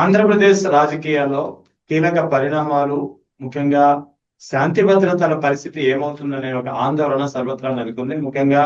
ఆంధ్రప్రదేశ్ రాజకీయాల్లో కీలక పరిణామాలు ముఖ్యంగా శాంతి భద్రతల పరిస్థితి ఏమవుతుందనే ఒక ఆందోళన సర్వత్రా నెలకొంది. ముఖ్యంగా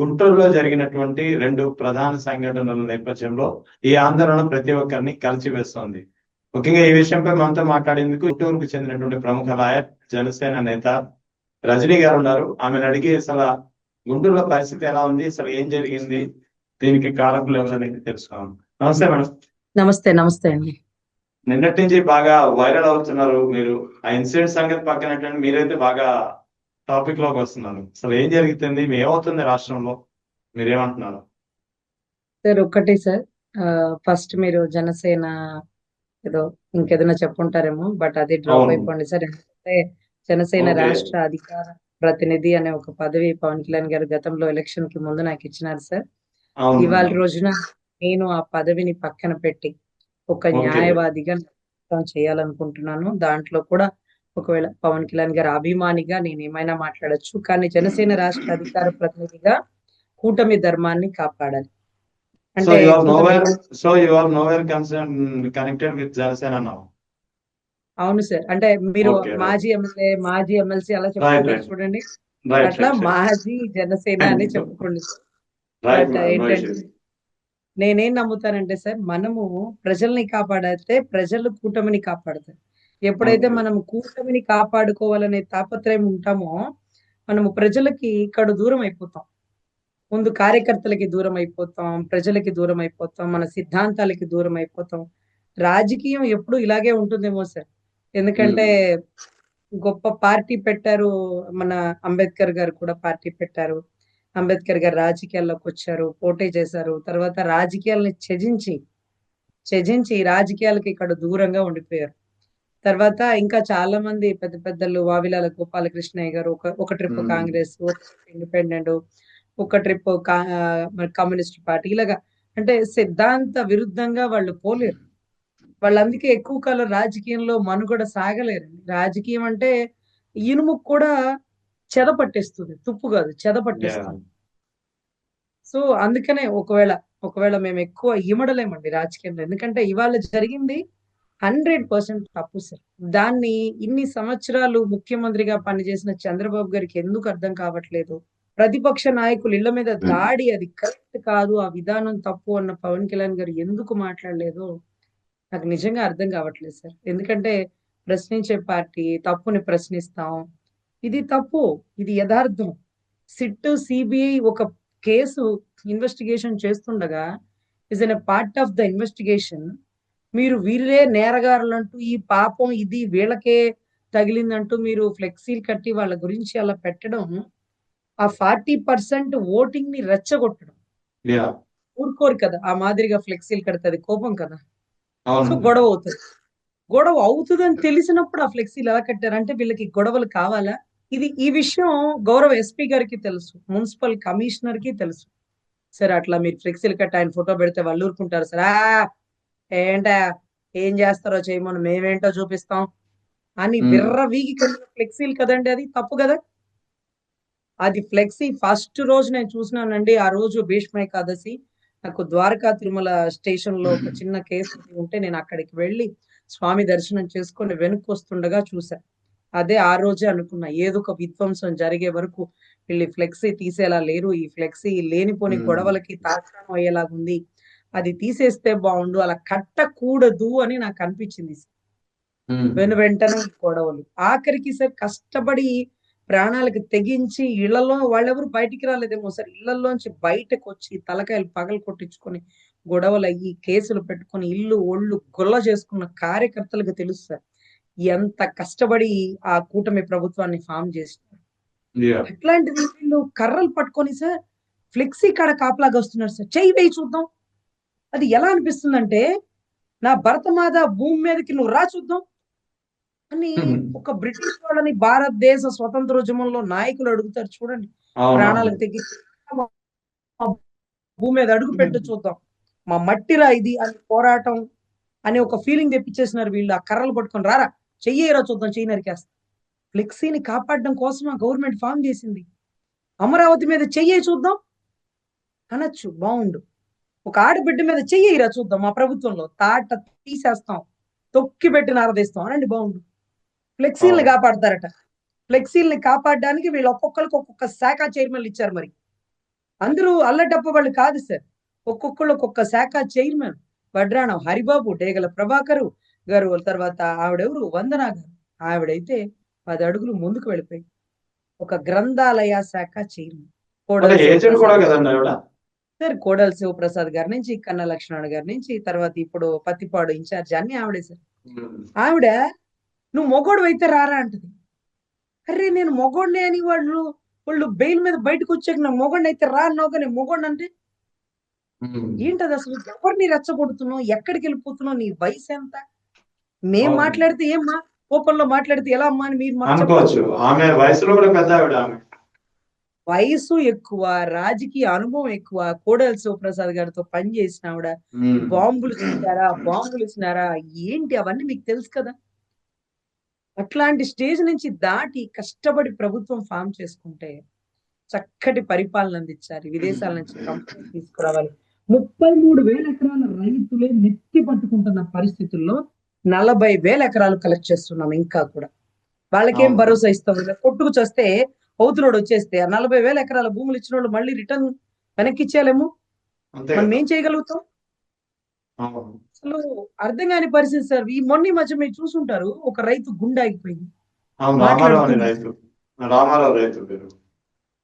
గుంటూరులో జరిగినటువంటి రెండు ప్రధాన సంఘటనల నేపథ్యంలో ఈ ఆందోళన ప్రతి ఒక్కరిని కలిసివేస్తోంది. ముఖ్యంగా ఈ విషయంపై మనతో మాట్లాడేందుకు గుంటూరుకు చెందినటువంటి ప్రముఖ లాయర్ జనసేన నేత రజనీ గారు ఉన్నారు. ఆమెను అడిగి అసలు గుంటూరులో పరిస్థితి ఎలా ఉంది? అసలు ఏం జరిగింది? దీనికి కారకులు ఎవరనేది తెలుసుకోవాలి నమస్తే మేడం. నమస్తే నమస్తే అండి. నిన్నటి నుంచి బాగా వైరల్ అవుతున్నారు మీరు. ఆ ఇన్సిడెంట్ సంగతి పక్కన మీరైతే బాగా టాపిక్లోకి వస్తున్నారు. అసలు ఏం జరుగుతుంది? ఏమవుతుంది రాష్ట్రంలో. మీరేమంటున్నారు? సార్ ఒక్కటే సార్. ఫస్ట్ మీరు జనసేన ఏదో ఇంకేదైనా చెప్పుంటారేమో బట్ అది డ్రాప్. అయిపోండి సార్. ఎందుకంటే జనసేన. రాష్ట్ర అధికార ప్రతినిధి అనే ఒక పదవి పవన్ కళ్యాణ్ గారు గతంలో ఎలక్షన్కి ముందు నాకు ఇచ్చినారు సార్. ఇవాళ రోజున నేను ఆ పదవిని పక్కన పెట్టి ఒక. న్యాయవాదిగా నేను చేయాలనుకుంటున్నాను. దాంట్లో కూడా ఒకవేళ పవన్ కళ్యాణ్ గారి అభిమానిగా నేను ఏమైనా మాట్లాడొచ్చు. కానీ జనసేన రాష్ట్ర అధికార ప్రతినిధిగా కూటమి ధర్మాన్ని కాపాడాలి. సో అంటే యు ఆర్ నోవేర్ కూటమి- so you are nowhere concern connected with Janasena now అవును సార్. అంటే మీరు. మాజీ ఎమ్మెల్యే మాజీ ఎమ్మెల్సీ అలా చెప్పుకుంటారు. చూడండి. అట్లా మాజీ జనసేన అని చెప్పుకోండి. నేనేం నమ్ముతానంటే సార్ మనము ప్రజల్ని కాపాడితే ప్రజలు కూటమిని కాపాడతారు. ఎప్పుడైతే. మనం కూటమిని కాపాడుకోవాలనే తాపత్రయం ఉంటామో మనము ప్రజలకి ఇక్కడ దూరం అయిపోతాం. ముందు కార్యకర్తలకి దూరం అయిపోతాం ప్రజలకి దూరం అయిపోతాం మన సిద్ధాంతాలకి దూరం అయిపోతాం. రాజకీయం ఎప్పుడు ఇలాగే ఉంటుందేమో సార్. ఎందుకంటే గొప్ప పార్టీ పెట్టారు మన అంబేద్కర్ గారు కూడా పార్టీ పెట్టారు. అంబేద్కర్ గారు రాజకీయాల్లోకి వచ్చారు పోటీ చేశారు. తర్వాత రాజకీయాలని త్యజించి త్యజించి రాజకీయాలకి ఇక్కడ దూరంగా ఉండిపోయారు. తర్వాత ఇంకా చాలా మంది పెద్ద పెద్దలు వావిలాల గోపాలకృష్ణయ్య గారు ఒక ఒక ట్రిప్. కాంగ్రెస్ ఒక ఇండిపెండెంట్ ఒక ట్రిప్ కమ్యూనిస్ట్ పార్టీ ఇలాగా. అంటే సిద్ధాంత విరుద్ధంగా వాళ్ళు పోలేరు. వాళ్ళు అందుకే ఎక్కువ కాలం రాజకీయంలో మనుగడ సాగలేరు. రాజకీయం అంటే ఇనుము కూడా చెద పట్టేస్తుంది. తుప్పు కాదు చెద పట్టేస్తుంది. సో అందుకనే ఒకవేళ ఒకవేళ మేము ఎక్కువ ఇమడలేమండి రాజకీయంలో. ఎందుకంటే ఇవాళ జరిగింది హండ్రెడ్ పర్సెంట్ తప్పు సార్. దాన్ని ఇన్ని సంవత్సరాలు ముఖ్యమంత్రిగా పనిచేసిన చంద్రబాబు గారికి ఎందుకు అర్థం కావట్లేదు? ప్రతిపక్ష నాయకులు ఇళ్ళ మీద దాడి అది కరెక్ట్ కాదు ఆ విధానం తప్పు అన్న పవన్ కళ్యాణ్ గారు ఎందుకు మాట్లాడలేదు నాకు నిజంగా అర్థం కావట్లేదు సార్. ఎందుకంటే ప్రశ్నించే పార్టీ తప్పుని ప్రశ్నిస్తాం ఇది తప్పు ఇది యథార్థం. సిట్ సిబిఐ ఒక కేసు ఇన్వెస్టిగేషన్ చేస్తుండగా is in part of the investigation మీరు వీళ్ళే నేరగారులంటూ ఈ పాపం ఇది వీళ్ళకే తగిలిందంటూ మీరు ఫ్లెక్సీలు కట్టి వాళ్ళ గురించి అలా పెట్టడం ఆ ఫార్టీ పర్సెంట్ ఓటింగ్ని రెచ్చగొట్టడం ఊరుకోరు కదా ఆ మాదిరిగా ఫ్లెక్సీలు కడితే కోపం కదా. సో గొడవ అవుతుంది. గొడవ అవుతుందని తెలిసినప్పుడు ఆ ఫ్లెక్సీలు ఎలా కట్టారంటే వీళ్ళకి గొడవలు కావాలా? ఇది ఈ విషయం గౌరవ ఎస్పీ గారికి తెలుసు మున్సిపల్ కమిషనర్కి తెలుసు. సరే అట్లా మీరు ఫ్లెక్సీలు కట్టి ఆయన ఫోటో పెడితే వాళ్ళు ఊరుకుంటారు. సార్ ఏంటా ఏం చేస్తారో చేయమని మేమేంటో చూపిస్తాం. అని. బిర్ర వీగి ఫ్లెక్సీలు కదండి అది? తప్పు కదా? అది ఫ్లెక్సీ ఫస్ట్ రోజు నేను చూసినానండి. ఆ రోజు భీష్మ ఏకాదశి. నాకు ద్వారకా తిరుమల స్టేషన్లో ఒక చిన్న కేసు ఉంటే నేను అక్కడికి వెళ్ళి స్వామి దర్శనం చేసుకొని వెనక్కి వస్తుండగా చూసా. అదే ఆ రోజే అనుకున్నా. ఏదో ఒక విధ్వంసం జరిగే వరకు వీళ్ళు ఫ్లెక్సీ తీసేలా లేరు. ఈ ఫ్లెక్సీ లేనిపోని. గొడవలకి తాత్కాలం అయ్యేలాగుంది అది తీసేస్తే బాగుండు అలా కట్టకూడదు అని నాకు అనిపించింది. వెను వెంటనే గొడవలు. ఆఖరికి సార్ కష్టపడి ప్రాణాలకు తెగించి ఇళ్ళలో వాళ్ళెవరు బయటికి రాలేదేమో సార్. ఇళ్ళలోంచి బయటకు వచ్చి తలకాయలు పగలు కొట్టించుకొని గొడవలు అయ్యి కేసులు పెట్టుకొని ఇల్లు ఒళ్ళు గొల్ల చేసుకున్న కార్యకర్తలకు తెలుసు సార్. ఎంత కష్టపడి ఆ కూటమి ప్రభుత్వాన్ని ఫామ్ చేసినారు యా అట్లాంటిది వీళ్ళు కర్రలు పట్టుకొని సార్ ఫ్లెక్సీ కాడ కాపలాగా వస్తున్నారు సార్. చెయ్యి వేయి చూద్దాం. అది ఎలా అనిపిస్తుందంటే నా భరతమాత భూమి మీదకి నువ్వు రా చూద్దాం అని. ఒక బ్రిటిష్ వాళ్ళని భారతదేశ స్వతంత్రోద్యమంలో నాయకులు అడుగుతారు చూడండి. ప్రాణాలకు తెగి భూమి మీద అడుగు పెట్టు చూద్దాం. మా మట్టిరా ఇది అని పోరాటం అని ఒక ఫీలింగ్ తెప్పించేసినారు వీళ్ళు. ఆ కర్రలు పట్టుకొని రారా? చెయ్యేరా చూద్దాం చెయ్యి నరికేస్తా. ఫ్లెక్సీని కాపాడడం కోసం ఆ గవర్నమెంట్ ఫామ్ చేసింది. అమరావతి మీద చెయ్యే చూద్దాం. అనొచ్చు బాగుండు ఒక ఆడబిడ్డ మీద చెయ్యిరా చూద్దాం మా ప్రభుత్వంలో. తాట తీసేస్తాం. తొక్కి పెట్టి నారదీస్తాం. అనండి బాగుండు ఫ్లెక్సీల్ని. కాపాడతారట. ఫ్లెక్సీల్ని కాపాడడానికి వీళ్ళు ఒక్కొక్కరికి ఒక్కొక్క శాఖ చైర్మన్లు ఇచ్చారు మరి. అందరూ అల్లటప్ప వాళ్ళు కాదు సార్. ఒక్కొక్కళ్ళు ఒక్కొక్క శాఖ చైర్మన్. వడ్రాణం హరిబాబు డేగల ప్రభాకరు గారు తర్వాత ఆవిడెవరు? వందన గారు. ఆవిడైతే పది అడుగులు ముందుకు వెళ్ళిపోయి ఒక గ్రంథాలయ శాఖ చైర్మన్. సార్ కోడల శివప్రసాద్ గారి నుంచి కన్నా లక్ష్మణ్ గారి నుంచి తర్వాత ఇప్పుడు పత్తిపాడు ఇన్ఛార్జ్ అన్ని ఆవిడే సార్. ఆవిడ నువ్వు మొగోడు అయితే రారా అంటది. అరే నేను మొగోడిని అని వాళ్ళు వాళ్ళు బెయిల్ మీద బయటకు వచ్చాక నాకు మొగోడిని అయితే రా అన్నావు కానీ మొగోడిని అంటే ఏంటది అసలు? ఎవరిని రెచ్చగొడుతున్నావు? ఎక్కడికి వెళ్ళిపోతున్నావు? నీ వయసు ఎంత? మేం అవును. మాట్లాడితే ఏమ్మా కోపంలో మాట్లాడితే ఎలా అమ్మా అని మీరు అనుకోవచ్చు. ఆమె వయసులో కూడా పెద్ద ఆవిడ ఆమె వయసు ఎక్కువ రాజకీయ అనుభవం ఎక్కువ కోడల శివప్రసాద్ గారితో పని చేసిన ఆవిడ. బాంబులు ఇచ్చినారా బాంబులు ఇచ్చినారా ఏంటి అవన్నీ మీకు తెలుసు కదా అట్లాంటి స్టేజ్ నుంచి దాటి కష్టపడి ప్రభుత్వం ఫామ్ చేసుకుంటే చక్కటి పరిపాలన అందించాలి విదేశాల నుంచి కంపెనీ తీసుకురావాలి ముప్పై మూడు వేల ఎకరాల రైతులే నెత్తి పట్టుకుంటున్న పరిస్థితుల్లో నలభై వేల ఎకరాలు కలెక్ట్ చేస్తున్నాం ఇంకా కూడా. వాళ్ళకేం. భరోసా ఇస్తాం? కొట్టుకు చేస్తే అవుతులోడు వచ్చేస్తే ఆ నలభై వేల ఎకరాల భూములు ఇచ్చిన వాళ్ళు మళ్ళీ రిటర్న్ వెనక్కి ఇచ్చేయాలేమో? మనం. ఏం చేయగలుగుతాం. అసలు అర్థం కాని పరిస్థితి సార్. ఈ మొన్న మధ్య మీరు చూసుంటారు ఒక రైతు గుండె ఆగిపోయింది.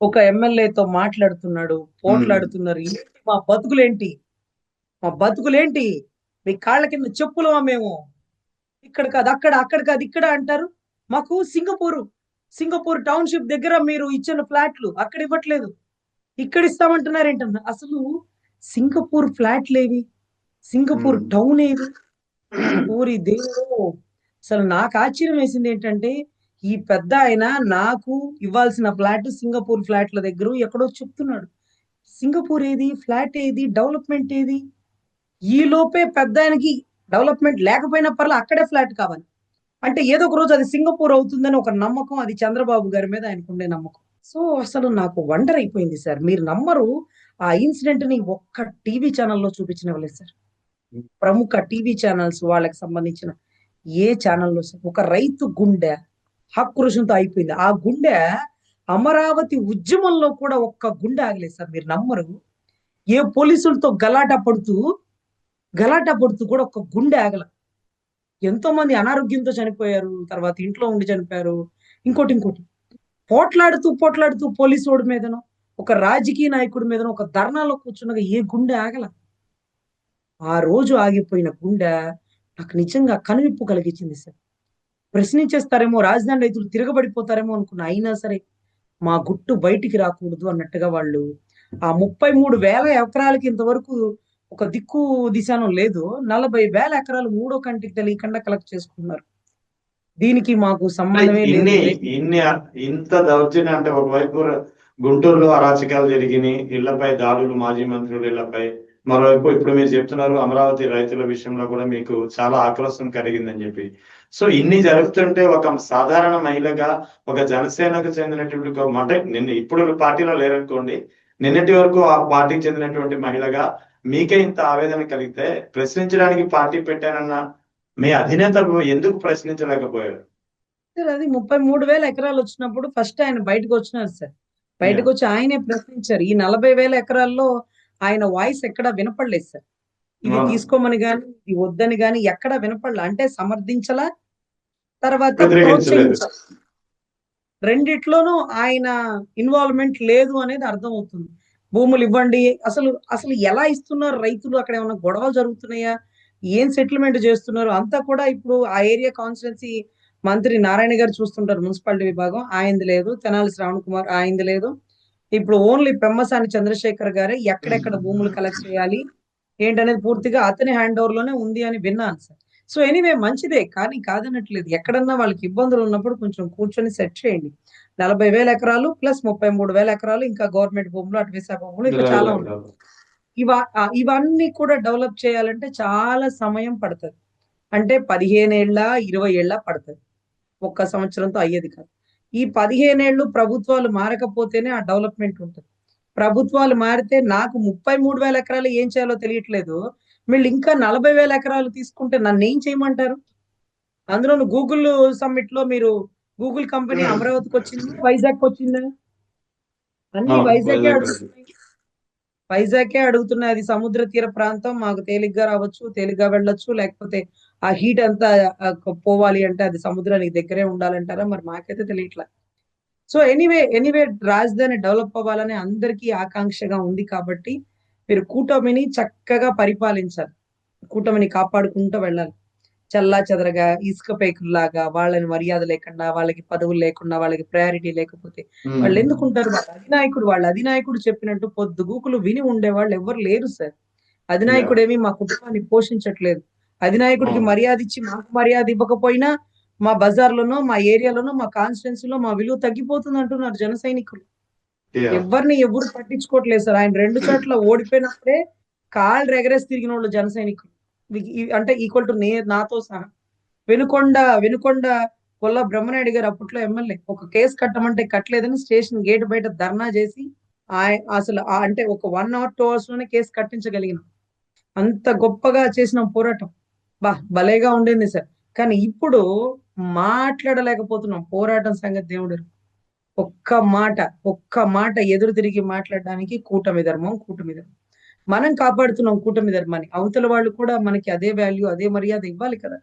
ఒక ఎమ్మెల్యేతో మాట్లాడుతున్నాడు పోట్లాడుతున్నారు. ఏంటి మా బతుకులేంటి? మా బతుకులేంటి? మీ కాళ్ళ కింద చెప్పులమా మేము? ఇక్కడ కాదు అక్కడ అక్కడ కాదు ఇక్కడ అంటారు. మాకు సింగపూర్ సింగపూర్ టౌన్షిప్ దగ్గర మీరు ఇచ్చిన ఫ్లాట్లు అక్కడ ఇవ్వట్లేదు. ఇక్కడ ఇస్తామంటున్నారు ఏంటన్నా? అసలు సింగపూర్ ఫ్లాట్లు ఏవి? సింగపూర్. టౌన్ ఏవి ఊరి దేవుడు. అసలు నాకు ఆశ్చర్యం వేసింది ఏంటంటే ఈ పెద్ద ఆయన నాకు ఇవ్వాల్సిన ఫ్లాట్ సింగపూర్ ఫ్లాట్ల దగ్గర ఎక్కడో చెప్తున్నాడు. సింగపూర్ ఏది? ఫ్లాట్ ఏది? డెవలప్మెంట్ ఏది? ఈ లోపే పెద్ద ఆయనకి డెవలప్మెంట్ లేకపోయినా పర్లేదు అక్కడే ఫ్లాట్ కావాలి. అంటే ఏదో ఒక రోజు అది సింగపూర్ అవుతుందని ఒక నమ్మకం అది చంద్రబాబు గారి మీద ఆయనకుండే నమ్మకం. సో అసలు నాకు వండర్ అయిపోయింది సార్. మీరు నమ్మరు ఆ ఇన్సిడెంట్ని ఒక్క టీవీ ఛానల్లో వాళ్ళే సార్. ప్రముఖ టీవీ ఛానల్స్ వాళ్ళకి సంబంధించిన ఏ ఛానల్లో సార్? ఒక రైతు గుండె ఆక్రోషంతో అయిపోయింది. ఆ గుండె అమరావతి ఉద్యమంలో కూడా ఒక్క గుండె ఆగలేదు సార్. మీరు నమ్మరు. ఏ పోలీసులతో గలాటా పడుతూ గలాటా పడుతూ కూడా ఒక గుండె ఆగల. ఎంతో మంది అనారోగ్యంతో చనిపోయారు తర్వాత ఇంట్లో ఉండి చనిపోయారు ఇంకోటి ఇంకోటి. పోట్లాడుతూ పోట్లాడుతూ పోలీసు వాడి మీదనో ఒక రాజకీయ నాయకుడి మీదనో ఒక ధర్నాలో కూర్చున్నగా ఏ గుండె ఆగల. ఆ రోజు ఆగిపోయిన గుండె నాకు నిజంగా కనువిప్పు కలిగించింది సార్. ప్రశ్నించేస్తారేమో రాజధాని రైతులు తిరగబడిపోతారేమో అనుకున్న అయినా సరే మా గుట్టు బయటికి రాకూడదు అన్నట్టుగా వాళ్ళు ఆ ముప్పై మూడు వేల ఎకరాలకి ఇంతవరకు ఒక దిక్కు దిశానం లేదు. నలభై వేల ఎకరాలు మూడో కంటికి తెలియకుండా కలెక్ట్ చేసుకున్నారు. దీనికి మాకు సంబంధమే లేదు. ఇంత దౌర్జన్యం అంటే ఒకవైపు గుంటూరులో అరాచకాలు జరిగినాయి ఇళ్ళపై దాడులు మాజీ మంత్రుల ఇళ్ళపై మరోవైపు ఇప్పుడు మీరు చెప్తున్నారు అమరావతి రైతుల విషయంలో కూడా మీకు చాలా ఆక్రోశం కలిగిందని చెప్పి. సో ఇన్ని జరుగుతుంటే ఒక సాధారణ మహిళగా ఒక జనసేనకు చెందినటువంటి ఒక అంటే నిన్న ఇప్పుడు పార్టీలో లేరనుకోండి నిన్నటి వరకు ఆ పార్టీకి చెందినటువంటి మహిళగా మీకే ఇంత ఆవేదన కలిగితే ప్రశ్నించడానికి పార్టీ పెట్టానన్న మీ అధినేత ఎందుకు ప్రశ్నించలేకపోయారు? సార్ అది ముప్పై మూడు వేల ఎకరాలు వచ్చినప్పుడు ఫస్ట్ ఆయన బయటకు వచ్చినారు సార్. బయటకు వచ్చి ఆయనే ప్రశ్నించారు. ఈ నలభై వేల ఎకరాల్లో ఆయన వాయిస్ ఎక్కడా వినపడలేదు సార్. ఇది. తీసుకోమని గాని ఇది వద్దని గాని ఎక్కడా వినపడలే. అంటే సమర్థించలా? తర్వాత రెండిట్లోనూ ఆయన ఇన్వాల్వ్మెంట్ లేదు అనేది అర్థం అవుతుంది భూములు ఇవ్వండి. అసలు అసలు ఎలా ఇస్తున్నారు రైతులు? అక్కడ ఏమైనా గొడవలు జరుగుతున్నాయా? ఏం సెటిల్మెంట్ చేస్తున్నారు? అంతా కూడా ఇప్పుడు ఆ ఏరియా కాన్స్టిట్యున్సీ మంత్రి నారాయణ గారు చూస్తుంటారు మున్సిపాలిటీ విభాగం. ఆయనది లేదు. తెనాలి శ్రావణ్ కుమార్ ఆయనది లేదు. ఇప్పుడు ఓన్లీ పెమ్మసాని చంద్రశేఖర్ గారే ఎక్కడెక్కడ భూములు కలెక్ట్ చేయాలి? ఏంటనేది పూర్తిగా అతని హ్యాండ్ ఓవర్లోనే ఉంది అని విన్నాను సార్. సో ఎనీవే మంచిదే. కానీ కాదనట్లేదు. ఎక్కడన్నా వాళ్ళకి ఇబ్బందులు ఉన్నప్పుడు కొంచెం కూర్చొని సెట్ చేయండి. నలభై వేల ఎకరాలు ప్లస్ ముప్పై మూడు వేల ఎకరాలు ఇంకా గవర్నమెంట్ భూములు అటు విశాఖ భూములు ఇంకా చాలా ఉన్నాయి. ఇవా ఇవన్నీ కూడా డెవలప్ చేయాలంటే చాలా సమయం పడుతుంది. అంటే పదిహేనేళ్ళ ఇరవై ఏళ్ళ పడుతుంది. ఒక్క సంవత్సరంతో అయ్యేది కాదు. ఈ పదిహేనేళ్ళు ప్రభుత్వాలు మారకపోతేనే ఆ డెవలప్మెంట్ ఉంటుంది. ప్రభుత్వాలు మారితే నాకు ముప్పై మూడు వేల ఎకరాలు ఏం చేయాలో తెలియట్లేదు. వీళ్ళు ఇంకా నలభై వేల ఎకరాలు తీసుకుంటే నన్ను ఏం చేయమంటారు? అందులో గూగుల్ సమ్మిట్లో మీరు గూగుల్ కంపెనీ. అమరావతికి వచ్చింది వైజాగ్ వచ్చిందా అన్ని వైజాగే వైజాగ్ అడుగుతున్నాయి. అది సముద్ర తీర ప్రాంతం. మాకు తేలిగ్గా రావచ్చు తేలిగ్గా వెళ్ళొచ్చు. లేకపోతే ఆ హీట్ అంతా పోవాలి అంటే అది సముద్రానికి దగ్గరే ఉండాలంటారా? మరి మాకైతే తెలియట్లే. సో ఎనీవే ఎనీవే రాజధాని డెవలప్ అవ్వాలని అందరికీ ఆకాంక్షగా ఉంది కాబట్టి మీరు కూటమిని చక్కగా పరిపాలించాలి. కూటమిని కాపాడుకుంటూ వెళ్ళాలి. చల్లా చెదరగా ఇసుక పేకుల్లాగా వాళ్ళని మర్యాద లేకుండా వాళ్ళకి పదవులు లేకుండా వాళ్ళకి ప్రయారిటీ లేకపోతే. వాళ్ళు ఎందుకుంటారు వాళ్ళ అధినాయకుడు వాళ్ళ అధినాయకుడు చెప్పినట్టు పొద్దుగూకులు విని ఉండేవాళ్ళు ఎవరు లేరు సార్ అధినాయకుడు ఏమి మా కుటుంబాన్ని పోషించట్లేదు అధినాయకుడికి. మర్యాద ఇచ్చి మాకు మర్యాద ఇవ్వకపోయినా మా బజార్లోనో మా ఏరియాలోనో మా కాన్స్టిట్యున్సీలో మా విలువ తగ్గిపోతుంది అంటున్నారు జన సైనికులు. ఎవరిని ఎవరు పట్టించుకోవట్లేదు సార్ ఆయన రెండు చోట్ల ఓడిపోయినప్పుడే కాళ్ళు ఎగరేసి తిరిగిన వాళ్ళు జన సైనికులు అంటే ఈక్వల్ టు నే నాతో సహా. వెనుకొండ వెనుకొండ కొల్ల బ్రహ్మనాయుడు గారు అప్పట్లో ఎమ్మెల్యే. ఒక కేసు కట్టమంటే కట్టలేదని స్టేషన్ గేట్ బయట ధర్నా చేసి ఆ అసలు అంటే ఒక వన్ అవర్ టూ అవర్స్లోనే కేసు కట్టించగలిగిన. అంత గొప్పగా చేసిన పోరాటం. బా భలేగా ఉండింది సార్. కానీ ఇప్పుడు మాట్లాడలేకపోతున్నాం పోరాటం సంగతి దేవుడు. ఒక్క మాట ఒక్క మాట ఎదురు తిరిగి మాట్లాడడానికి కూటమి ధర్మం కూటమి ధర్మం. మనం కాపాడుతున్నాం కూటమి ధర్మాన్ని. అవతల వాళ్ళు కూడా మనకి అదే వాల్యూ అదే మర్యాద ఇవ్వాలి కదా.